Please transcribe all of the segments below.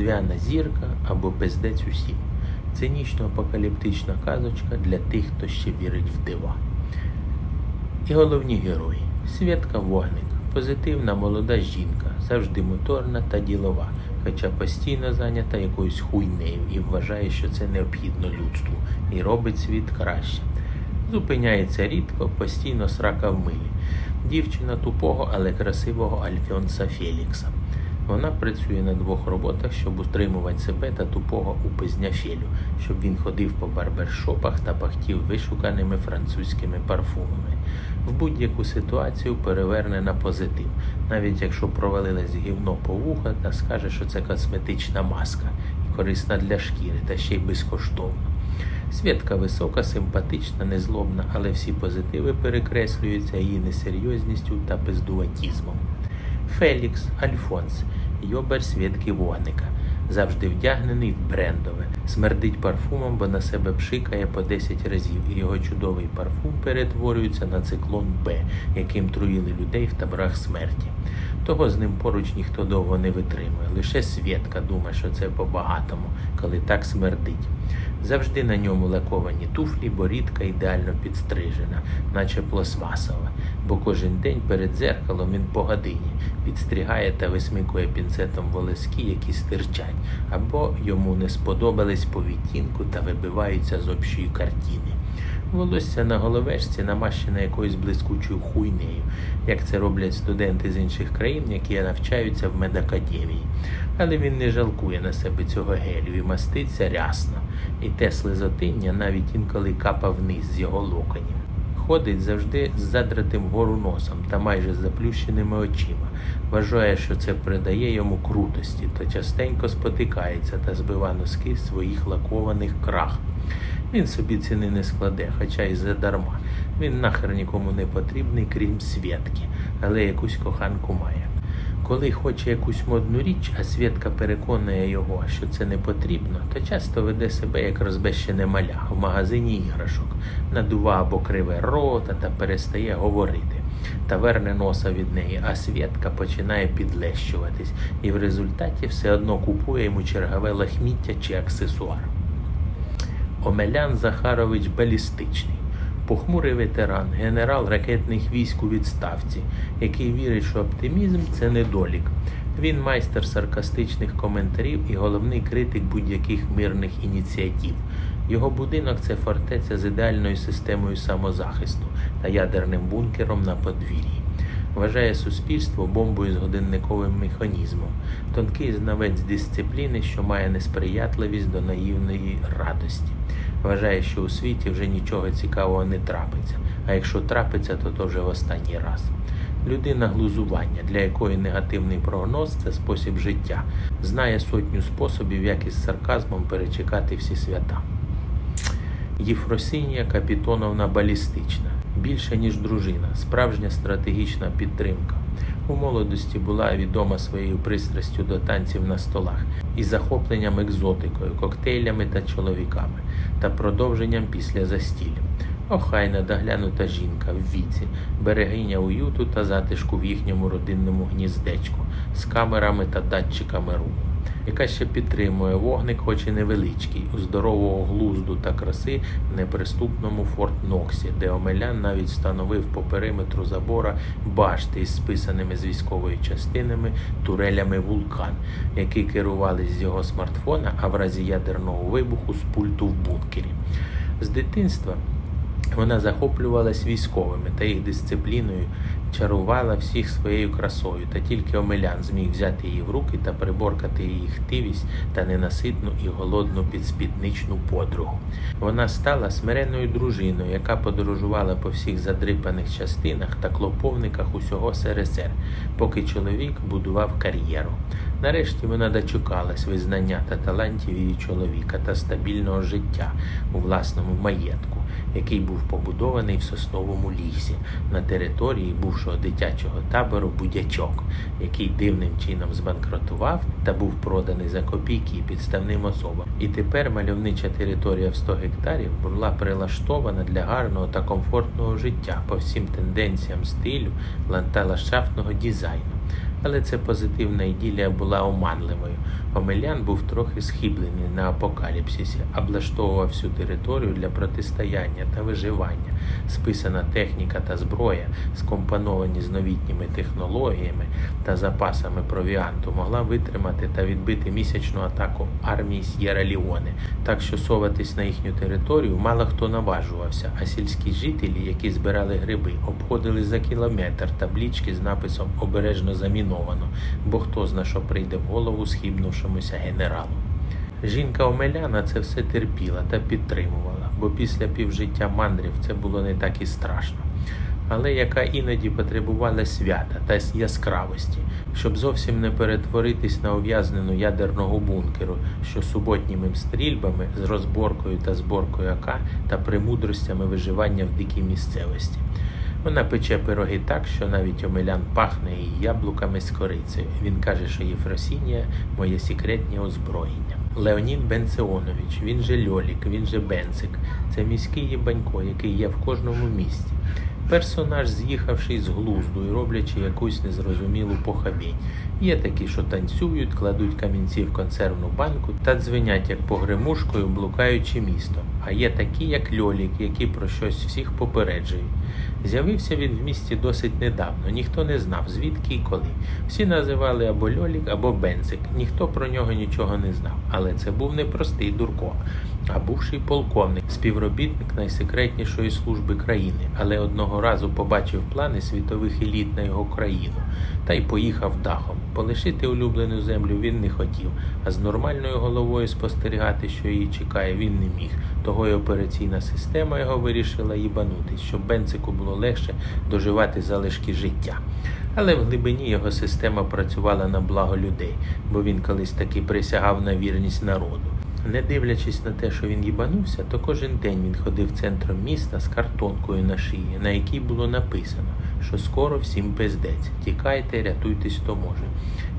різдвяна зірка або пиздець усім. Цинічно-апокаліптична казочка для тих, хто ще вірить в дива. І головні герої: Святка Вогник, позитивна молода жінка, завжди моторна та ділова, хоча постійно зайнята якоюсь хуйнею і вважає, що це необхідно людству, і робить світ краще. Зупиняється рідко, постійно срака в милі. Дівчина тупого, але красивого Альфіонса Фелікса. Вона працює на двох роботах, щоб утримувати себе та тупого упизня Фелю, щоб він ходив по барбершопах та пахтів вишуканими французькими парфумами. В будь-яку ситуацію переверне на позитив, навіть якщо провалилось гівно по вуха та скаже, що це косметична маска і корисна для шкіри, та ще й безкоштовно. Свідка висока, симпатична, незлобна, але всі позитиви перекреслюються її несерйозністю та пиздуватізмом. Фелікс Альфонс, йобер свідки вогника, завжди вдягнений в брендове, смердить парфумом, бо на себе пшикає по 10 разів, і його чудовий парфум перетворюється на циклон Б, яким труїли людей в таборах смерті. Того з ним поруч ніхто довго не витримує. Лише Свєтка думає, що це по-багатому, коли так смердить. Завжди на ньому лаковані туфлі, бо рідка ідеально підстрижена, наче пластмасова, бо кожен день перед дзеркалом він по годині підстригає та висмикує пінцетом волоски, які стирчать, або йому не сподобались по відтінку та вибиваються з общої картини. Волосся на головешці намащене якоюсь блискучою хуйнею, як це роблять студенти з інших країн, які навчаються в медакадемії. Але він не жалкує на себе цього гелю і маститься рясно, і те слизотиння навіть інколи капа вниз з його локонів. Ходить завжди з задратим вгору носом та майже заплющеними очима. Вважає, що це придає йому крутості, то частенько спотикається та збива носки своїх лакованих крах. Він собі ціни не складе, хоча й задарма. Він нахер нікому не потрібний, крім святки, але якусь коханку має. Коли хоче якусь модну річ, а Свєтка переконує його, що це не потрібно, то часто веде себе як розбещене маля в магазині іграшок, надува або криве рота та перестає говорити. Та верне носа від неї, а Свєтка починає підлещуватись і в результаті все одно купує йому чергове лахміття чи аксесуар. Омелян Захарович балістичний, похмурий ветеран, генерал ракетних військ у відставці, який вірить, що оптимізм це недолік. Він майстер саркастичних коментарів і головний критик будь-яких мирних ініціатив. Його будинок це фортеця з ідеальною системою самозахисту та ядерним бункером на подвір'ї. Вважає суспільство бомбою з годинниковим механізмом, тонкий знавець дисципліни, що має несприятливість до наївної радості. Вважає, що у світі вже нічого цікавого не трапиться, а якщо трапиться, то то вже в останній раз. Людина глузування, для якої негативний прогноз це спосіб життя, знає сотню способів, як із сарказмом перечекати всі свята. Єфросинія Капітоновна балістична, більше ніж дружина, справжня стратегічна підтримка. У молодості була відома своєю пристрастю до танців на столах і захопленням екзотикою, коктейлями та чоловіками, та продовженням після застілля. Охайна доглянута жінка в віці, берегиня уюту та затишку в їхньому родинному гніздечку з камерами та датчиками руху яка ще підтримує вогник, хоч і невеличкий, у здорового глузду та краси в неприступному Форт Ноксі, де Омелян навіть встановив по периметру забора башти із списаними з військової частинами турелями вулкан, які керувались з його смартфона, а в разі ядерного вибуху з пульту в бункері. З дитинства. Вона захоплювалась військовими та їх дисципліною, чарувала всіх своєю красою, та тільки Омелян зміг взяти її в руки та приборкати її хтивість та ненаситну і голодну підспідничну подругу. Вона стала смиренною дружиною, яка подорожувала по всіх задрипаних частинах та клоповниках усього СРСР, поки чоловік будував кар'єру. Нарешті вона дочекалась визнання та талантів її чоловіка та стабільного життя у власному маєтку, який був побудований в сосновому лісі на території бувшого дитячого табору Будячок, який дивним чином збанкротував та був проданий за копійки підставним особам. І тепер мальовнича територія в 100 гектарів була прилаштована для гарного та комфортного життя по всім тенденціям стилю ландшафтного дизайну. Але ця позитивна іділія була оманливою. Омелян був трохи схиблений на апокаліпсисі, облаштовував всю територію для протистояння та виживання. Списана техніка та зброя, скомпоновані з новітніми технологіями та запасами провіанту, могла витримати та відбити місячну атаку армії С'єра Ліоне. Так що соватись на їхню територію мало хто наважувався, а сільські жителі, які збирали гриби, обходили за кілометр таблічки з написом обережно заміновано, бо хто зна, що прийде в голову схибнувшомуся генералу. Жінка Омеляна це все терпіла та підтримувала, бо після півжиття мандрів це було не так і страшно. Але яка іноді потребувала свята та яскравості, щоб зовсім не перетворитись на ув'язнену ядерного бункеру, що суботніми стрільбами з розборкою та зборкою АК та премудростями виживання в дикій місцевості. Вона пече пироги так, що навіть омелян пахне її яблуками з корицею. Він каже, що Єфросінія моє секретне озброєння. Леонід Бенцеонович, він же Льолік, він же Бенцик. Це міський єбанько, який є в кожному місті. Персонаж, з'їхавши з глузду і роблячи якусь незрозумілу похабінь. Є такі, що танцюють, кладуть камінці в консервну банку та дзвенять як погремушкою, блукаючи містом. А є такі, як Льолік, які про щось всіх попереджують. З'явився він в місті досить недавно, ніхто не знав, звідки і коли. Всі називали або Льолік, або Бенцик. Ніхто про нього нічого не знав. Але це був не простий дурко, а бувший полковник, співробітник найсекретнішої служби країни, але одного разу побачив плани світових еліт на його країну та й поїхав дахом. Полишити улюблену землю він не хотів, а з нормальною головою спостерігати, що її чекає, він не міг. Того й операційна система його вирішила їбанутись, щоб Бенцику було легше доживати залишки життя. Але в глибині його система працювала на благо людей, бо він колись таки присягав на вірність народу. Не дивлячись на те, що він їбанувся, то кожен день він ходив центром міста з картонкою на шиї, на якій було написано, що скоро всім пиздець, тікайте, рятуйтесь, хто може.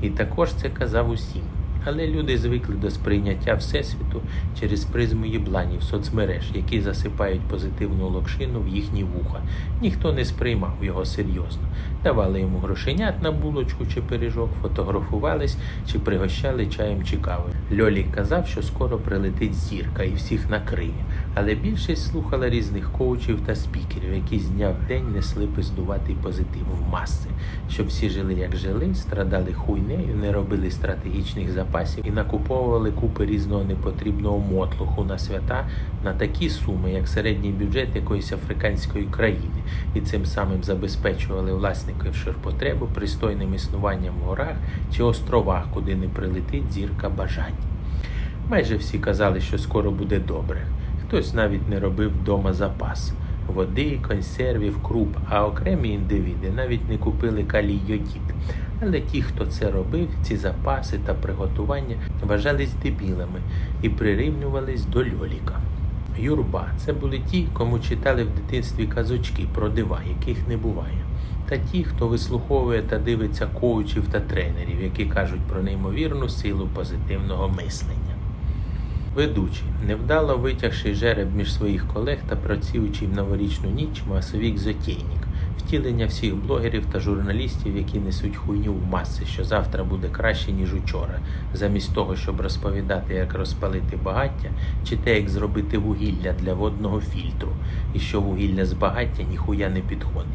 І також це казав усім. Але люди звикли до сприйняття Всесвіту через призму єбланів соцмереж, які засипають позитивну локшину в їхні вуха. Ніхто не сприймав його серйозно. Давали йому грошенят на булочку чи пиріжок, фотографувались чи пригощали чаєм чи кавою. Льолік казав, що скоро прилетить зірка і всіх накриє. Але більшість слухала різних коучів та спікерів, які з дня в день несли пиздуватий позитив в маси, щоб всі жили як жили, страдали хуйнею, не робили стратегічних запасів і накуповували купи різного непотрібного мотлуху на свята на такі суми, як середній бюджет якоїсь африканської країни, і цим самим забезпечували власників ширпотребу пристойним існуванням в горах чи островах, куди не прилетить зірка бажань. Майже всі казали, що скоро буде добре. Хтось навіть не робив вдома запас води, консервів, круп, а окремі індивіди навіть не купили калій йодід. Але ті, хто це робив, ці запаси та приготування вважались дебілами і прирівнювались до льоліка. Юрба це були ті, кому читали в дитинстві казочки про дива, яких не буває. Та ті, хто вислуховує та дивиться коучів та тренерів, які кажуть про неймовірну силу позитивного мислення. Ведучий, невдало витягши жереб між своїх колег та працюючи в новорічну ніч масовік Зотєйнік, втілення всіх блогерів та журналістів, які несуть хуйню в маси, що завтра буде краще, ніж учора, замість того, щоб розповідати, як розпалити багаття, чи те, як зробити вугілля для водного фільтру, і що вугілля з багаття ніхуя не підходить.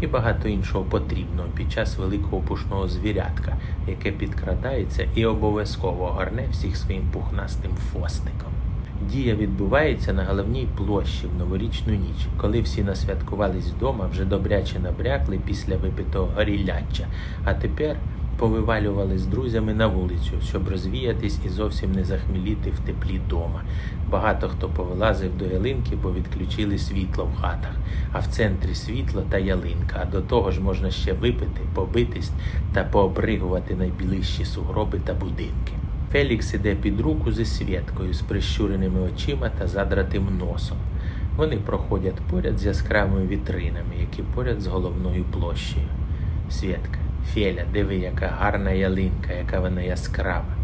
І багато іншого потрібного під час великого пушного звірятка, яке підкрадається і обов'язково горне всіх своїм пухнастим фостиком. Дія відбувається на головній площі в новорічну ніч, коли всі насвяткувались вдома, вже добряче набрякли після випитого горіляччя, а тепер повивалювали з друзями на вулицю, щоб розвіятись і зовсім не захміліти в теплі дома. Багато хто повилазив до ялинки, бо відключили світло в хатах, а в центрі світло та ялинка. А до того ж можна ще випити, побитись та пообригувати найбілищі сугроби та будинки. Фелікс іде під руку зі святкою, з прищуреними очима та задратим носом. Вони проходять поряд з яскравими вітринами, які поряд з головною площею. Святка, Феля, диви, яка гарна ялинка, яка вона яскрава.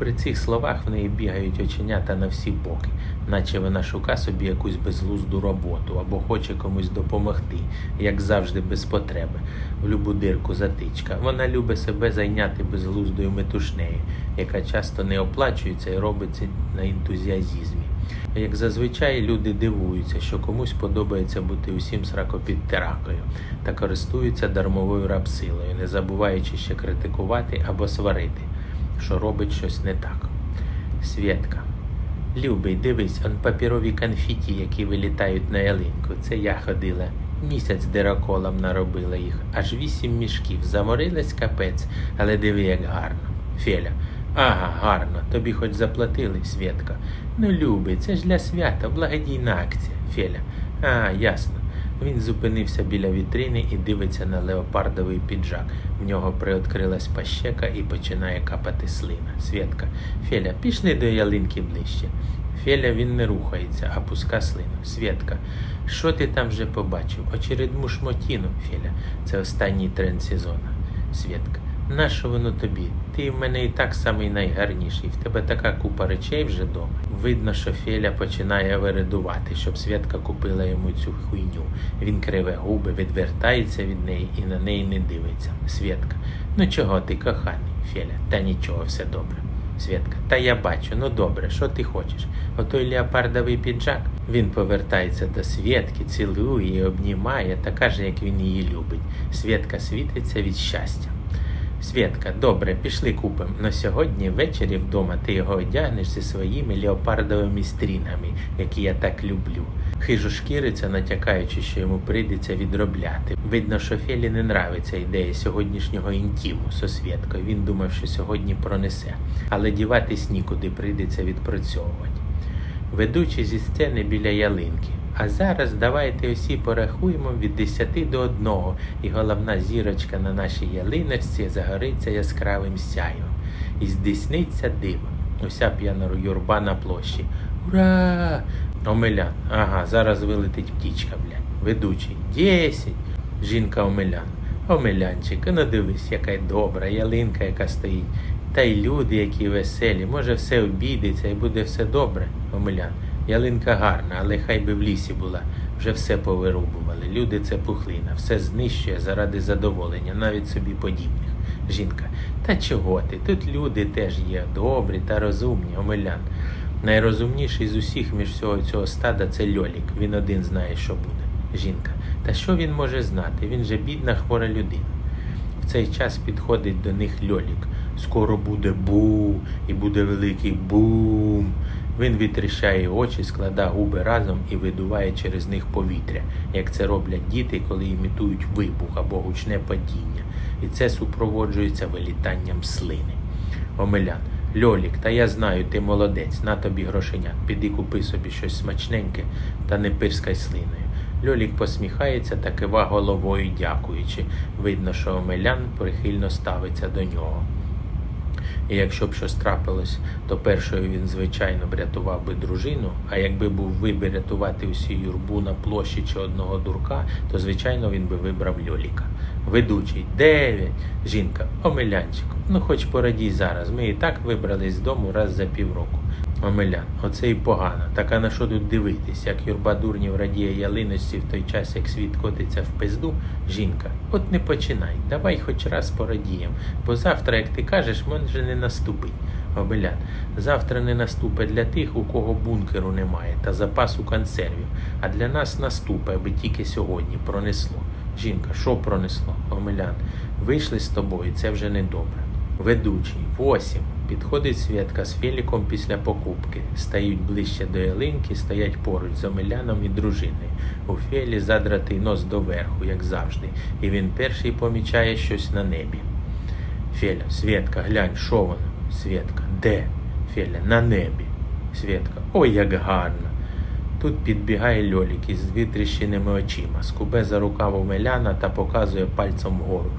При цих словах в неї бігають оченята на всі боки, наче вона шука собі якусь безглузду роботу або хоче комусь допомогти, як завжди, без потреби, в любу дирку затичка. Вона любить себе зайняти безглуздою метушнею, яка часто не оплачується і робиться на ентузіазізмі. Як зазвичай люди дивуються, що комусь подобається бути усім сракопідтеракою та користуються дармовою рабсилою, не забуваючи ще критикувати або сварити, що робить щось не так. Свєтка. Любий, дивись, он папірові конфеті, які вилітають на ялинку. Це я ходила. Місяць дироколом наробила їх, аж вісім мішків. Заморилась капець, але диви, як гарно. Феля. Ага, гарно. Тобі хоч заплатили, Свєтка. Ну, любий, це ж для свята, благодійна акція. Феля. А, ясно. Він зупинився біля вітрини і дивиться на леопардовий піджак. В нього приоткрилась пащека і починає капати слина. Свєтка. Феля, пішли до ялинки ближче. Феля він не рухається, а пуска слину. Свєтка. Що ти там вже побачив? Очередну шмотіну, Феля. Це останній тренд сезону. Свєтка. Нащо воно тобі? Ти в мене і так самий найгарніший. В тебе така купа речей вже дома. Видно, що Феля починає виридувати, щоб Святка купила йому цю хуйню. Він криве губи, відвертається від неї і на неї не дивиться. Святка, ну чого ти, коханий? Феля, та нічого, все добре. Святка, та я бачу, ну добре, що ти хочеш? Отой леопардовий піджак. Він повертається до Свєтки, цілує обнімає та каже, як він її любить. Свєтка світиться від щастя. Свєтка, добре, пішли купимо. На сьогодні ввечері вдома ти його одягнеш зі своїми леопардовими стрінами, які я так люблю. Хижо шкіриться, натякаючи, що йому прийдеться відробляти. Видно, що Фелі не нравиться ідея сьогоднішнього інтіму со Свєткою. Він думав, що сьогодні пронесе, але діватись нікуди прийдеться відпрацьовувати. Ведучи зі сцени біля ялинки. А зараз давайте усі порахуємо від 10 до 1, і головна зірочка на нашій ялиночці загориться яскравим сяйвом. І здійсниться диво. Уся п'яна юрба на площі. Ура! Омелян. Ага, зараз вилетить птічка, блядь. Ведучий. Десять. Жінка Омелян. Омелянчик, ну дивись, яка добра, ялинка, яка стоїть. Та й люди, які веселі. Може, все обійдеться і буде все добре, Омелян. Ялинка гарна, але хай би в лісі була. Вже все повирубували. Люди це пухлина, все знищує заради задоволення, навіть собі подібних. Жінка. Та чого ти? Тут люди теж є, добрі та розумні, омелян. Найрозумніший з усіх між всього цього стада це Льолік. Він один знає, що буде. Жінка. Та що він може знати? Він же бідна хвора людина. В цей час підходить до них Льолік. Скоро буде бу, і буде великий бум. Він витріщає очі, складає губи разом і видуває через них повітря, як це роблять діти, коли імітують вибух або гучне падіння. І це супроводжується вилітанням слини. Омелян. Льолік, та я знаю, ти молодець, на тобі грошенят. Піди купи собі щось смачненьке та не пирскай слиною. Льолік посміхається та кива головою, дякуючи. Видно, що Омелян прихильно ставиться до нього. І якщо б щось трапилось, то першою він, звичайно, б рятував би дружину, а якби був вибір рятувати усю юрбу на площі чи одного дурка, то, звичайно, він би вибрав Льоліка. Ведучий дев'ять. Жінка, омелянчик. ну хоч порадій зараз. Ми і так вибрались з дому раз за півроку. Омелян, оце і погано. Так а на що тут дивитись, як юрба дурнів радіє ялиності в той час, як світ котиться в пизду, жінка, от не починай, давай хоч раз порадієм, бо завтра, як ти кажеш, може не наступить. Омелян, завтра не наступить для тих, у кого бункеру немає, та запасу консервів, а для нас наступить, аби тільки сьогодні пронесло. Жінка, що пронесло? Омелян, вийшли з тобою, це вже не добре. Ведучий, восім. Підходить Святка з Феліком після покупки. Стають ближче до ялинки, стоять поруч з Омеляном і дружиною. У Фелі задратий нос доверху, як завжди, і він перший помічає щось на небі. Феля, Святка, глянь, що воно? Святка, де? Феля, на небі. Святка, ой, як гарно. Тут підбігає Льолік із витріщеними очима, скубе за рукав Омеляна та показує пальцем вгору.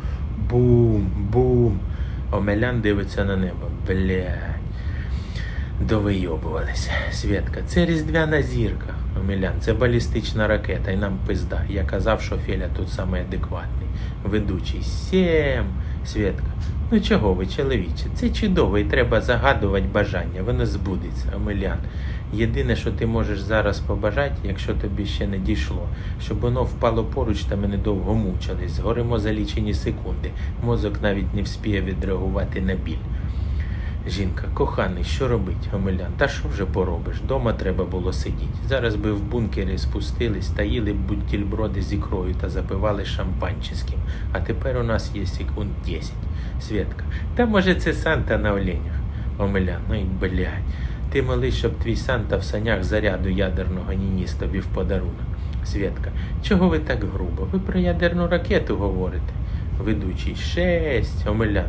Бум, бум. Омелян дивиться на небо. Блядь. Довийобувалися. Святка, це різдвяна зірка. Омелян, це балістична ракета, і нам пизда. Я казав, що Феля тут самий адекватний. Ведучий. Сім. Святка. Ну чого ви, чоловіче? Це чудово і треба загадувати бажання, воно збудеться, Омелян. Єдине, що ти можеш зараз побажати, якщо тобі ще не дійшло, щоб воно впало поруч та ми недовго мучились, згоримо за лічені секунди. Мозок навіть не вспіє відреагувати на біль. Жінка, коханий, що робить, Омелян? Та що вже поробиш? Дома треба було сидіти. Зараз би в бункері спустились та їли б бутільброди з ікрою та запивали шампанческим. А тепер у нас є секунд 10. Свєтка, та може це Санта на оленях? Омеля, ну і блядь. Ти молись, щоб твій Санта в санях заряду ядерного нініс тобі в подарунок. Свідка. чого ви так грубо? Ви про ядерну ракету говорите? Ведучий, шесть, Омелян.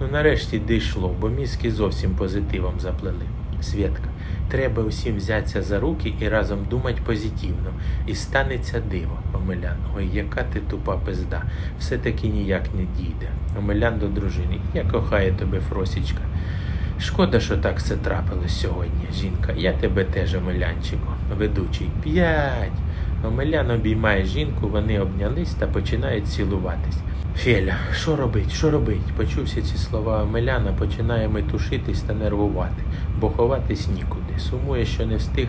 Ну нарешті дійшло, бо мізки зовсім позитивом заплели. Свєтка, треба усім взятися за руки і разом думати позитивно. І станеться диво, Омелян. Ой, яка ти тупа пизда. Все-таки ніяк не дійде. Омелян до дружини. Я кохаю тебе, Фросічка. Шкода, що так все трапилось сьогодні, жінка. Я тебе теж, Омелянчику. Ведучий. П'ять. Омелян обіймає жінку, вони обнялись та починають цілуватись. Феля, що робить, що робить? Почувся ці слова Омеляна, починає метушитись та нервувати, бо ховатись нікуди. Сумує, що не встиг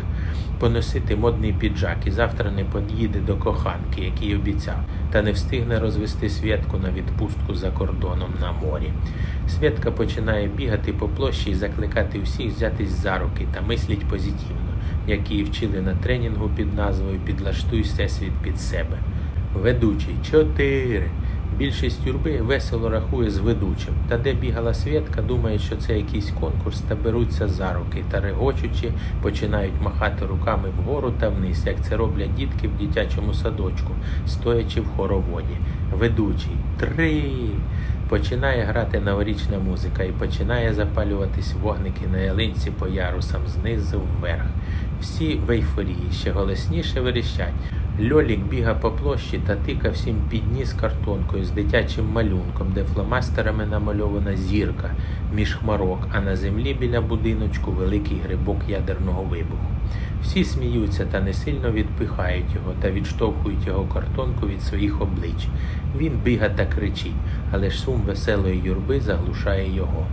поносити модний піджак і завтра не під'їде до коханки, який обіцяв, та не встигне розвести Святку на відпустку за кордоном на морі. Святка починає бігати по площі і закликати всіх взятись за руки та мисліть позитивно, як її вчили на тренінгу під назвою Підлаштуй всесвіт під себе. Ведучий чотири. Більшість юрби весело рахує з ведучим, та де бігала Свєтка, думає, що це якийсь конкурс, та беруться за руки та регочучи, починають махати руками вгору та вниз, як це роблять дітки в дитячому садочку, стоячи в хороводі. Ведучий три. Починає грати новорічна музика і починає запалюватись вогники на ялинці по ярусам знизу вверх. Всі в ейфорії ще голосніше верещать. Льолік біга по площі та тика всім під ніс картонкою з дитячим малюнком, де фломастерами намальована зірка між хмарок, а на землі біля будиночку великий грибок ядерного вибуху. Всі сміються та не сильно відпихають його та відштовхують його картонку від своїх облич. Він біга та кричить, але ж сум веселої юрби заглушає його.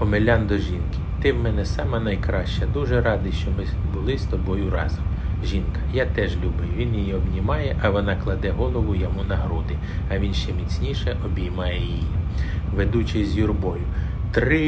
Омелян до жінки. Ти в мене сама найкраща. Дуже радий, що ми були з тобою разом. Жінка, я теж любий. Він її обнімає, а вона кладе голову йому на груди, а він ще міцніше обіймає її. Ведучий з юрбою. Три.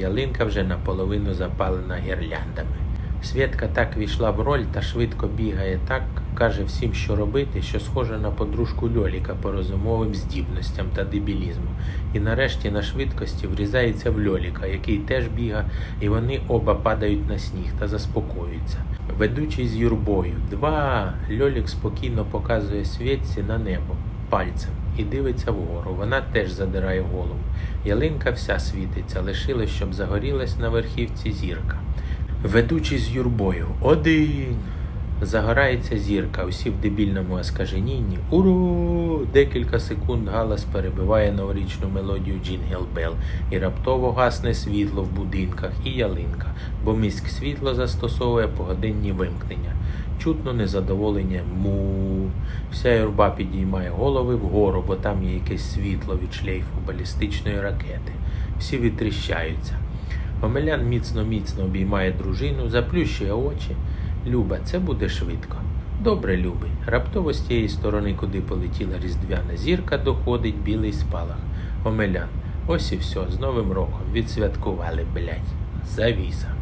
Ялинка вже наполовину запалена гірляндами. Свєтка так війшла в роль та швидко бігає так, каже всім, що робити, що схожа на подружку Льоліка по розумовим здібностям та дебілізму. І нарешті на швидкості врізається в Льоліка, який теж біга, і вони оба падають на сніг та заспокоюються. Ведучий з юрбою. Два. Льолік спокійно показує світці на небо пальцем і дивиться вгору. Вона теж задирає голову. Ялинка вся світиться, лишилось, щоб загорілась на верхівці зірка. Ведучий з юрбою. Один. Загорається зірка, усі в дебільному оскаженінні. Уру! Декілька секунд галас перебиває новорічну мелодію Джінгел Бел, і раптово гасне світло в будинках і ялинка, бо міськ світло застосовує погодинні вимкнення. Чутно незадоволення му. Вся юрба підіймає голови вгору, бо там є якесь світло від шлейфу балістичної ракети. Всі відтріщаються. Омелян міцно-міцно обіймає дружину, заплющує очі. Люба, це буде швидко. Добре, любий. Раптово з тієї сторони, куди полетіла різдвяна зірка, доходить білий спалах. Омелян. Ось і все, з Новим роком. Відсвяткували, блядь. Завіса.